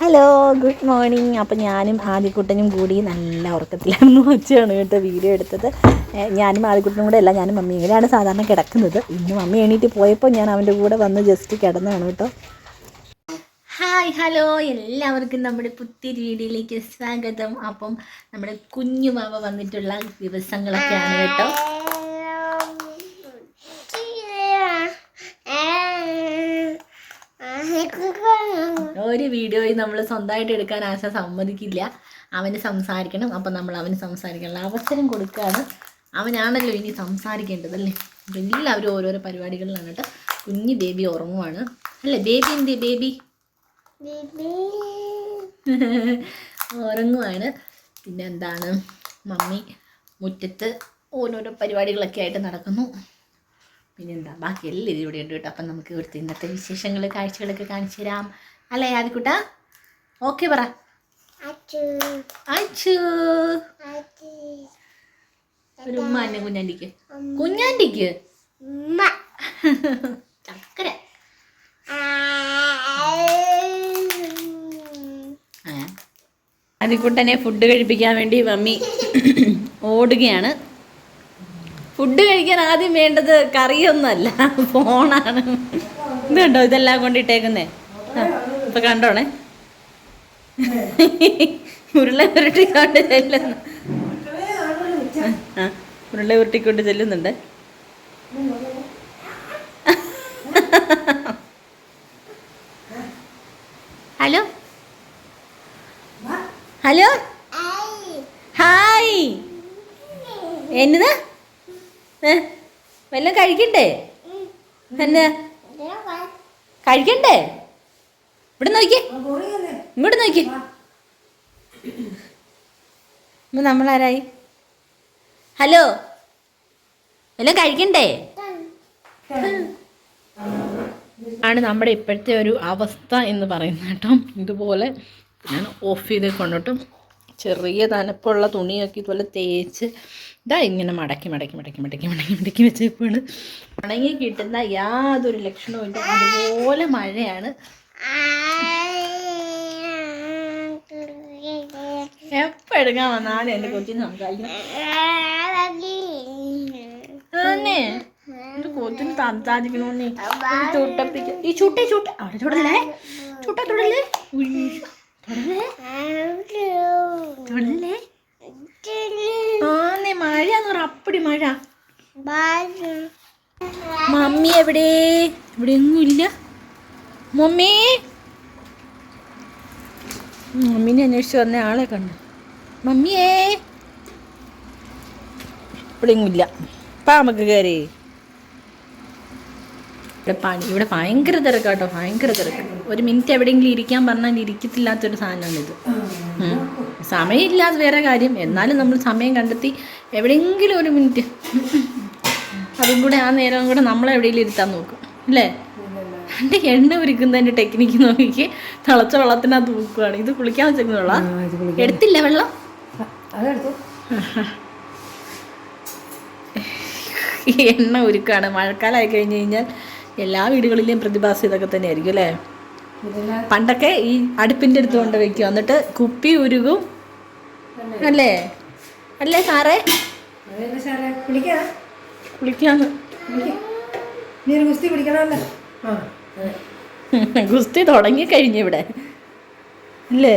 Hello good morning അപ്പോൾ ഞാനും ആദ്യക്കുട്ടനും കൂടി നല്ല ഉറക്കത്തിലായിരുന്നു വെച്ചാണ് കേട്ടോ വീഡിയോ എടുത്തത്. ഞാനും ആദ്യക്കുട്ടനും കൂടെ അല്ല ഞാനും മമ്മി ഇങ്ങനെയാണ് സാധാരണ കിടക്കുന്നത്. ഇന്ന് മമ്മി എണീറ്റ് പോയപ്പോൾ ഞാൻ അവന്റെ കൂടെ വന്ന് ജസ്റ്റ് കിടന്നതാണ് കേട്ടോ. ഹായ് ഹലോ എല്ലാവർക്കും നമ്മുടെ പുത്തിരി വീഡിയോയിലേക്ക് സ്വാഗതം. അപ്പം നമ്മുടെ കുഞ്ഞു മാവ വന്നിട്ടുള്ള ദിവസങ്ങളൊക്കെയാണ് കേട്ടോ. ഒരു വീഡിയോയും നമ്മൾ സ്വന്തമായിട്ട് എടുക്കാൻ ആശ സമ്മതിക്കില്ല. അവന് സംസാരിക്കണം അപ്പം നമ്മൾ അവന് സംസാരിക്കാനുള്ള അവസരം കൊടുക്കുകയാണ്. അവനാണല്ലോ ഇനി സംസാരിക്കേണ്ടത് അല്ലേ? അപ്പം എല്ലാവരും ഓരോരോ പരിപാടികളിലാണ് കേട്ടോ. കുഞ്ഞ് ബേബി ഉറങ്ങുവാണ്. അല്ലേ ബേബി എന്ത് ബേബി? ഉറങ്ങുവാണ്. പിന്നെ എന്താണ്? മമ്മി മുറ്റത്ത് ഓരോരോ പരിപാടികളൊക്കെ ആയിട്ട് നടക്കുന്നു. പിന്നെന്താ ബാക്കി എല്ലാം ഇവിടെ ഉണ്ട് കേട്ടോ. അപ്പം നമുക്ക് ഇവിടുത്തെ ഇന്നത്തെ വിശേഷങ്ങൾ കാഴ്ചകളൊക്കെ കാണിച്ചു തരാം. അല്ലേ ആദിക്കുട്ട? ഓക്കെ പറ. ഒരു ഉമ്മ എന്നെ കുഞ്ഞാണ്ടിക്ക്. കുഞ്ഞാണ്ടിക്ക്? ചക്കര. അതിക്കുട്ടനെ ഫുഡ് കഴിപ്പിക്കാൻ വേണ്ടി മമ്മി ഓടുകയാണ്. ഫുഡ് കഴിക്കാൻ ആദ്യം വേണ്ടത് കറിയൊന്നുമല്ല ഫോണാണ് ഇതുണ്ടോ ഇതെല്ലാം കൊണ്ടിട്ടേക്കുന്നേ? ഇപ്പൊ കണ്ടോണേ? ഉരുള ഉരുട്ടിക്കൊണ്ട് ചെല്ലുന്നു. ആ ഉരുള ഉരുട്ടിക്കൊണ്ട് ചെല്ലുന്നുണ്ട്. ഹലോ? ഹലോ? ഹായ്. എന്നതാ? വല്ലതും കഴിക്കണ്ടേ? എന്നാ? കഴിക്കണ്ടേ? ഇവിടെ നോക്കി ഇങ്ങോട്ട് നോക്കി നമ്മൾ ആരായി ഹലോ? വല്ലതും കഴിക്കണ്ടേ? ആണ് നമ്മുടെ ഇപ്പോഴത്തെ ഒരു അവസ്ഥ എന്ന് പറയുന്നത് കേട്ടോ. ഇതുപോലെ ഞാൻ ഓഫ് ചെയ്ത് കൊണ്ടിട്ടും ചെറിയ തണുപ്പുള്ള തുണിയൊക്കെ ഇതുപോലെ തേച്ച് ഇതാ ഇങ്ങനെ മടക്കി മടക്കി മടക്കി മടക്കി മടക്കി മടക്കി വെച്ചപ്പോഴാണ് ഉണങ്ങി കിട്ടുന്ന യാതൊരു ലക്ഷണവും ഇല്ല അതുപോലെ മഴയാണ്. എടുക്കാൻ വന്നാലും എന്റെ കൊച്ചിന് സംസാരിക്കണം? എന്റെ കൊച്ചിന് സംസാരിക്കണമെന്നേ ചുട്ടപ്പിക്ക. ഈ ചുട്ടേ ചുട്ട. അവിടെ ചുടല്ലേ? ചുട്ട തുടല്ലേ ഉയ്യോ. തുടല്ലേ തുടല്ലേ ആന്നേ മഴയാന്ന് പറ. അപ്പടി മഴ. മമ്മി എവിടെ? ഇവിടെ ഇല്ല മമ്മി. മമ്മീനെ അന്വേഷിച്ച് വന്ന ആളെ കണ്ടു. മമ്മിയേ. ഇവിടെ പാമക്ക് കയറി. ഇവിടെ പണി ഇവിടെ ഭയങ്കര തിരക്കാട്ടോ ഭയങ്കര തിരക്ക്. ഒരു മിനിറ്റ് എവിടെയെങ്കിലും ഇരിക്കാൻ പറഞ്ഞാൽ ഇരിക്കത്തില്ലാത്തൊരു സാധനമാണിത്. സമയമില്ലാതെ വേറെ കാര്യം. എന്നാലും നമ്മൾ സമയം കണ്ടെത്തി എവിടെയെങ്കിലും ഒരു മിനിറ്റ്. അതും കൂടെ ആ നേരം കൂടെ നമ്മളെവിടെയെങ്കിലും ഇരുത്താൻ നോക്കും. അല്ലേ? എന്റെ എണ്ണ ഉരുക്കുന്നതിന്റെ ടെക്നിക്ക് നോക്കി തിളച്ച വെള്ളത്തിനകത്ത് നോക്കുകയാണ് ഇത് കുളിക്കാൻ വെച്ചേക്കുന്ന വെള്ളം? എടുത്തില്ല വെള്ളം? എണ്ണ ഉരുക്കാണ് മഴക്കാലമായി കഴിഞ്ഞ് കഴിഞ്ഞാൽ എല്ലാ വീടുകളിലെയും പ്രതിഭാസം ഇതൊക്കെ തന്നെ ആയിരിക്കും അല്ലേ പണ്ടൊക്കെ ഈ അടുപ്പിന്റെ അടുത്ത് കൊണ്ട് വെക്കും എന്നിട്ട് കുപ്പി ഉരുകും. അല്ലേ? അല്ലേ? സാറേ? കുളിക്കാന്ന്. കുസ്തി പിടിക്കണമല്ലോ ആ. ഗുസ്തി തുടങ്ങി കഴിഞ്ഞു ഇവിടെ. അല്ലേ?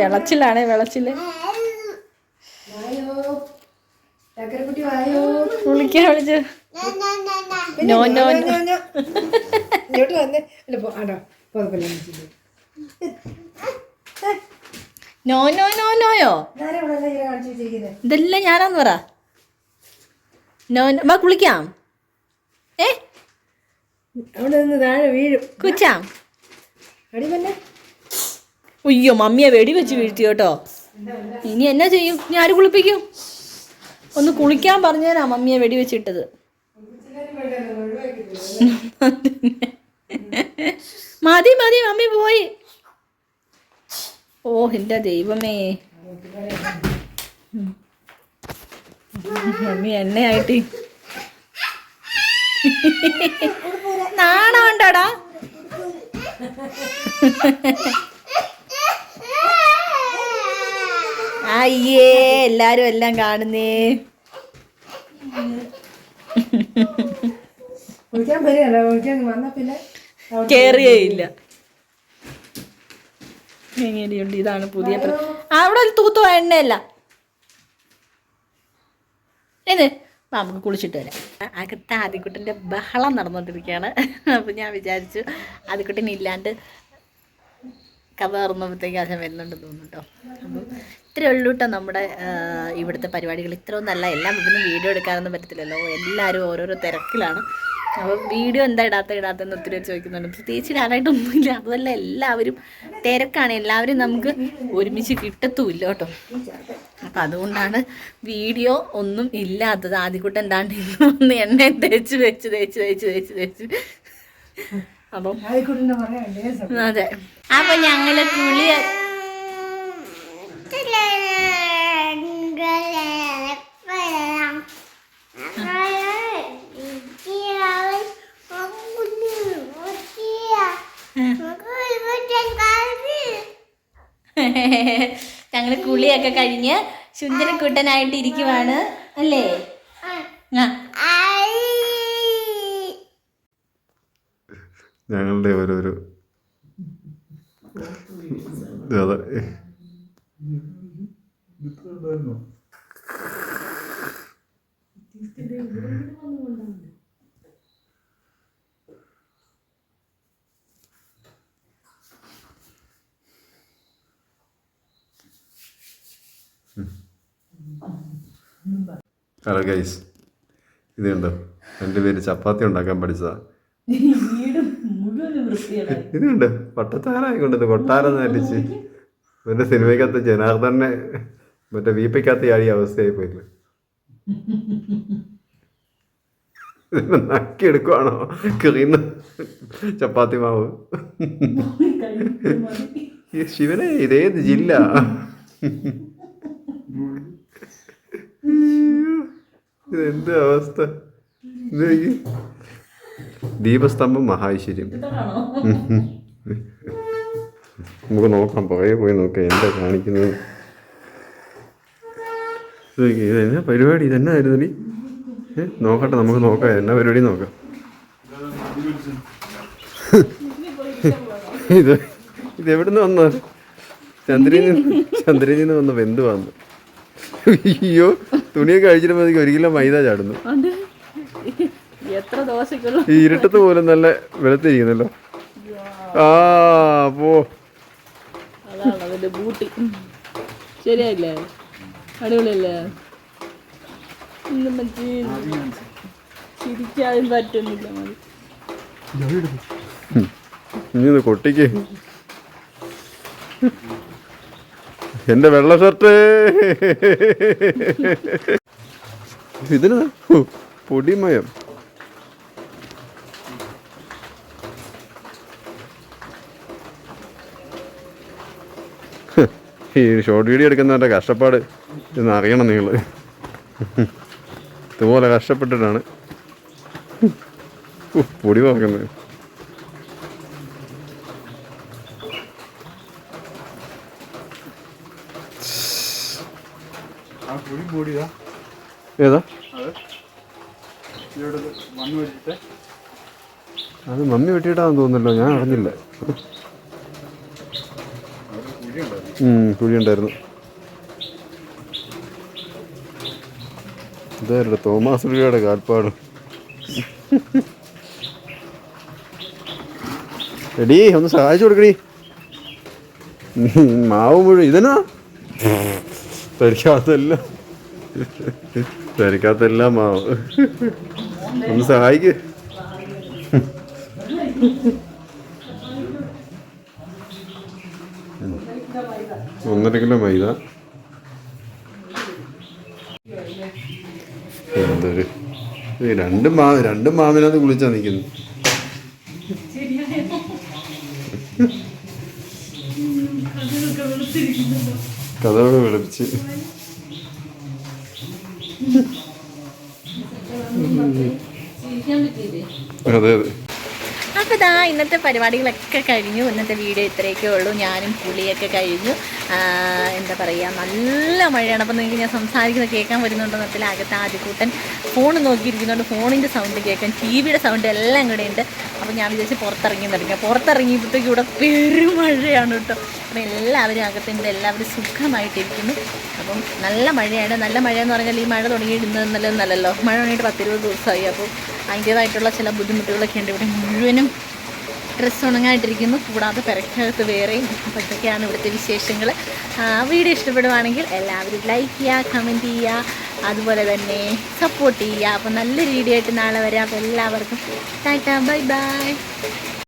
വെളച്ചിലാണേ വെളച്ചിൽ. കുളിക്കാൻ വിളിച്ച്. No no. ഇങ്ങോട്ട് വന്നേ. അല്ല ആടോ പുറപ്പല്ല നോ നോ നോ നോയോ ഇതെല്ലാം ഞാനാന്ന് പറ. നോ നോ വാ കുളിക്കാം. ഏ? അവിടെ നിന്ന് താഴെ വീഴും. കുച്ചാം. ഉയ്യോ മമ്മിയെ വെടി വെച്ച് വീഴ്ത്തി കേട്ടോ. ഇനി എന്നാ ചെയ്യും? ഞാൻ ആര് കുളിപ്പിക്കും? ഒന്ന് കുളിക്കാൻ പറഞ്ഞേരാ മമ്മിയെ വെടി വെച്ചിട്ടത്. മതി മതി മമ്മി പോയി. ഓ എന്റെ ദൈവമേ. മമ്മി എണ്ണയായിട്ട് നാണമുണ്ടോടാ അയ്യേ എല്ലാരും എല്ലാം കാണുന്നേ. കേറിയേ ഇല്ല. എങ്ങനെയുണ്ട് ഇതാണ് പുതിയ അവിടെ ഒരു തൂത്തോ എണ്ണയല്ല. ഇത് നമുക്ക് കുളിച്ചിട്ട് വരാം. അകത്ത് ആദിക്കുട്ടിന്റെ ബഹളം നടന്നുകൊണ്ടിരിക്കുകയാണ് അപ്പം ഞാൻ വിചാരിച്ചു ആദ്യക്കുട്ടൻ ഇല്ലാണ്ട് കഥ തുറന്നപ്പോഴത്തേക്ക് ആശം വരുന്നുണ്ടെന്ന് തോന്നുന്നു കേട്ടോ. അപ്പം ഇത്രയേ ഉള്ളൂ കേട്ടോ നമ്മുടെ ഇവിടുത്തെ പരിപാടികൾ. ഇത്രയൊന്നല്ല എല്ലാം ഇവിടുന്ന് വീഡിയോ എടുക്കാനൊന്നും പറ്റത്തില്ലല്ലോ. എല്ലാവരും ഓരോരോ തിരക്കിലാണ്. അപ്പം വീഡിയോ എന്താ ഇടാത്ത ഇടാത്തെന്ന് ഒത്തിരി പേര് ചോദിക്കുന്നുണ്ട്. പ്രത്യേകിച്ച് ഇടാനായിട്ടൊന്നുമില്ല. അതുമല്ല എല്ലാവരും തിരക്കാണ്. എല്ലാവരും നമുക്ക് ഒരുമിച്ച് കിട്ടത്തുമില്ല കേട്ടോ. അപ്പം അതുകൊണ്ടാണ് വീഡിയോ ഒന്നും ഇല്ലാത്തത്. ആദ്യക്കൂട്ടം എന്താണ്ട് ഒന്ന് എണ്ണ തേച്ച് വെച്ച് തേച്ച് തേച്ച് തേച്ച് തേച്ച്. അപ്പം അതെ. അപ്പൊ ഞങ്ങൾ കുളി ഞങ്ങൾ കുളിയൊക്കെ കഴിഞ്ഞ് സുന്ദരക്കുട്ടനായിട്ട് ഇരിക്കുവാണ്. അല്ലേ? ആ. ഞങ്ങളുടെ ഓരോരോ അതെ ഹലോ ഗൈസ് ഇത് കണ്ടോ പേര് ചപ്പാത്തി ഉണ്ടാക്കാൻ പഠിച്ചതാ. ഇത് കണ്ടോ പട്ടത്താരായി കൊണ്ടത് കൊട്ടാരം നടിച്ച്. മറ്റേ സിനിമയ്ക്കകത്ത് ജനാർദ്ദനെ മറ്റേ വീപ്പയ്ക്കകത്ത് ചാടിയ അവസ്ഥയായി പോയില്ല. നക്കി എടുക്കുവാണോ കീറിന്ന് ചപ്പാത്തി മാവ്. ശിവനെ ഇതേത് ജില്ല. ഇതെന്ത് അവസ്ഥ. ദീപസ്തംഭം മഹാഐശ്വര്യം. നമുക്ക് നോക്കാം പുറകെ പോയി നോക്കാം എന്താ കാണിക്കുന്നത്? ഇത് നോക്ക്, ഇത് എന്നാ പരിപാടി? ഇതെന്നായിരുന്നു നീ നോക്കട്ടെ നമുക്ക് നോക്കാം എന്നാ പരിപാടി നോക്കാം. ഇത് ഇത് എവിടുന്ന് വന്നു ചന്ദ്രനിൽ നിന്ന് ചന്ദ്രനിൽ നിന്ന് വന്ന ബന്ധു വന്നു അയ്യോ തുണിയൊക്കെ കഴിച്ചിട്ട് മതി ഒരു കിലോ മൈദ ചാടുന്നു. എത്ര ദോശക്കുള്ള ഈ ഇരുട്ടത്ത് പോലും നല്ല വെളുത്തിരിക്കുന്നല്ലോ. ആ പോ. അതാണ് അതിന്റെ ബൂട്ടി. ശരിയല്ലേ അടിപൊളിയല്ലേ? ചിരിക്കാനും പറ്റുന്നില്ല മതി ഇനി കൊട്ടിക്ക്. എന്റെ വെള്ള ഷർട്ട്. ഇതിന്? പൊടിമയം. ഈ ഷോർട്ട് വീഡിയോ എടുക്കുന്നവരുടെ കഷ്ടപ്പാട് എന്ന് അറിയണം നിങ്ങൾ. ഇതുപോലെ കഷ്ടപ്പെട്ടിട്ടാണ്. പൊടി പറക്കുന്നത് ആ പൊടി പൊടിയാ ഏതാ? അത് മമ്മി വെട്ടിയിട്ടാന്ന് തോന്നുന്നല്ലോ ഞാൻ അറിഞ്ഞില്ല. കുഴിയുണ്ടായിരുന്നു. ഇതാരുടെ തോമാസ് ഉള്ളിയുടെ കാൽപ്പാട്. എടീ ഒന്ന് സഹായിച്ചു കൊടുക്കടി. മാവ് മുഴുവൻ. ഇതിനാ തരിക്കാത്തല്ല തരിക്കാത്തെല്ലാം മാവ് ഒന്ന് സഹായിക്ക്. ഒന്നര കിലോ മൈദ. എന്തൊരു രണ്ട് മാ രണ്ട് മാവിനകത്ത് കുളിച്ചാ നിൽക്കുന്നു. കഥയോട് വെളുപ്പിച്ച്. അപ്പോൾ ഇതാ ഇന്നത്തെ പരിപാടികളൊക്കെ കഴിഞ്ഞു. ഇന്നത്തെ വീഡിയോ ഇത്രയൊക്കെ ഉള്ളൂ. ഞാനും പുളിയൊക്കെ കഴിഞ്ഞു. എന്താ പറയുക നല്ല മഴയാണ്. അപ്പോൾ നിങ്ങൾക്ക് ഞാൻ സംസാരിക്കുന്നത് കേൾക്കാൻ വരുന്നുണ്ടോ എന്നതിൽ അകത്ത് ആദ്യക്കൂട്ടൻ ഫോൺ നോക്കിയിരിക്കുന്നുണ്ട്. ഫോണിന്റെ സൗണ്ട് കേൾക്കാൻ ടി വിയുടെ സൗണ്ട് എല്ലാം കൂടെ ഉണ്ട്. അപ്പോൾ ഞാൻ വിചാരിച്ച് പുറത്തിറങ്ങി തുടങ്ങി പുറത്തിറങ്ങിയപ്പോഴത്തേക്കും ഇവിടെ പെരുമഴയാണ് കേട്ടോ. അപ്പോൾ എല്ലാവരും അകത്തുണ്ട് എല്ലാവരും സുഖമായിട്ടിരിക്കുന്നു. അപ്പം നല്ല മഴയാണ്. നല്ല മഴ എന്ന് പറഞ്ഞാൽ ഈ മഴ തുടങ്ങിയിടുന്നത് നല്ലല്ലോ. മഴ തുടങ്ങിയിട്ട് പത്തിരുപത് ദിവസമായി. അപ്പോൾ അതിന്റേതായിട്ടുള്ള ചില ബുദ്ധിമുട്ടുകളൊക്കെ ഉണ്ട്. ഇവിടെ മുഴുവനും ഡ്രസ്സ് ഉണങ്ങായിട്ടിരിക്കുന്നു കൂടാതെ പെരക്കകത്ത് വേറെയും അപ്പോൾ ഇവിടുത്തെ വിശേഷങ്ങൾ. വീഡിയോ ഇഷ്ടപ്പെടുവാണെങ്കിൽ എല്ലാവരും ലൈക്ക് ചെയ്യുക കമന്റ് ചെയ്യുക. അതുപോലെ തന്നെ സപ്പോർട്ട് ചെയ്യുക. അപ്പോൾ നല്ലൊരു വീഡിയോ ആയിട്ട് നാളെ വരാം. അപ്പോൾ എല്ലാവർക്കും ടാറ്റ ബൈ ബൈ